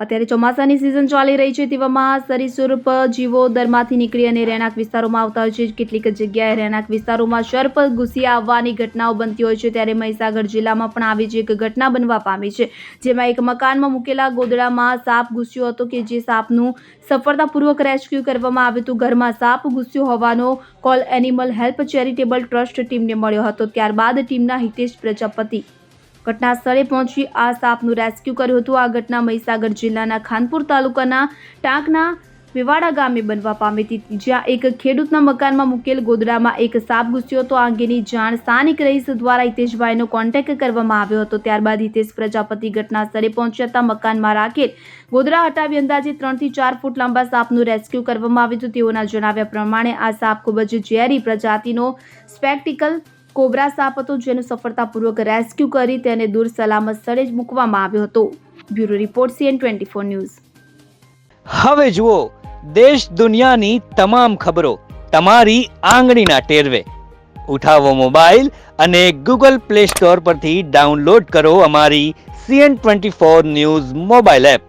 અત્યારે ચોમાસાની સિઝન ચાલી રહી છે. તેવામાં સરીસૃપ, જીવો દરમાંથી નીકળી અને રહેણાંક વિસ્તારોમાં આવતા હોય છે. કેટલીક જગ્યાએ રહેણાંક વિસ્તારોમાં સર્પ ઘૂસી આવવાની ઘટનાઓ બનતી હોય છે. ત્યારે મહીસાગર જિલ્લામાં પણ આવી જ એક ઘટના બનવા પામી છે. જેમાં એક મકાનમાં મૂકેલા ગોદડામાં સાપ ઘૂસ્યો હતો કે જે સાપનું સફળતાપૂર્વક રેસ્ક્યુ કરવામાં આવ્યું હતું. ઘરમાં સાપ ઘૂસ્યો હોવાનો call animal help charitable trust ટીમને મળ્યો હતો. ત્યારબાદ ટીમના હિતેશ પ્રજાપતિ ઘટના સ્થળે પહોંચી આ સાપનું રેસ્ક્યુ કર્યું હતું. આ ઘટના મહીસાગર જિલ્લાના ખાનપુર તાલુકાના ટાંકના વિવાડા ગામે બનવા પામી હતી. જ્યાં એક ખેડૂતના મકાનમાં મૂકેલ ગોદડામાં એક સાપ ઘૂસ્યો હતો. આ અંગેની જાણ સ્થાનિક રહીશ દ્વારા હિતેશભાઈનો કોન્ટેક્ટ કરવામાં આવ્યો હતો. ત્યારબાદ હિતેશ પ્રજાપતિ ઘટના સ્થળે પહોંચ્યા હતા. મકાનમાં રાખેલ ગોદડા હટાવી અંદાજે ત્રણથી ચાર ફૂટ લાંબા સાપનું રેસ્ક્યુ કરવામાં આવ્યું હતું. તેઓના જણાવ્યા પ્રમાણે આ સાપ ખૂબ જ ઝેરી પ્રજાતિનો સ્પેક્ટિકલ કોબરા સાપ હતો જેનું સફળતાપૂર્વક રેસ્ક્યુ કરી તેને દૂર સલામત સ્થળે જ મૂકવામાં આવ્યો હતો. Bureau report CN twenty four news. હવે જુઓ, દેશ દુનિયાની તમામ ખબરો તમારી આંગળીના ટેરવે. ઉઠાવો મોબાઈલ અને ગૂગલ પ્લે સ્ટોર પરથી ડાઉનલોડ કરો અમારી CN twenty four news mobile app.